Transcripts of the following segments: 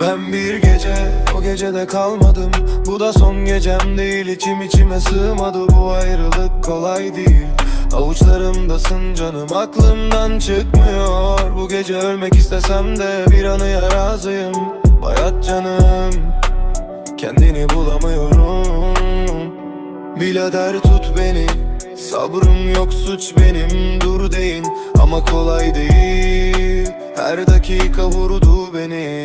Ben bir gece o gecede kalmadım. Bu da son gecem değil içim içime sığmadı. Bu ayrılık kolay değil. Avuçlarımdasın canım aklımdan çıkmıyor. Bu gece ölmek istesem de bir anıya razıyım Bayat canım Kendini bulamıyorum. Bilader tut beni Sabrım yok suç benim. Dur deyin Ama kolay değil. Her dakika vurdu beni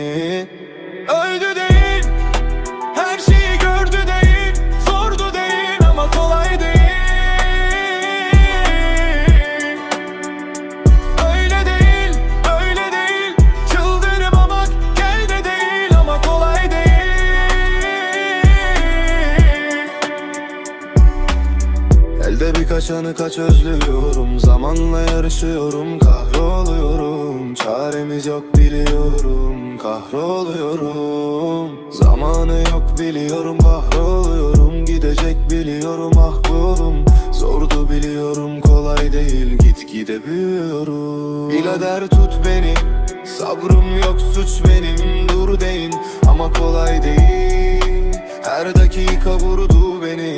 Elde birkaç anı kaç özlüyorum. Zamanla yarışıyorum kahroluyorum. Çaremiz yok biliyorum kahroluyorum. Zamanı yok biliyorum kahroluyorum. Gidecek biliyorum ah Zordu biliyorum kolay değil. Git gide büyüyorum. Bilader tut beni. Sabrım yok suç benim. Dur deyin Ama kolay değil. Her dakika vurdu beni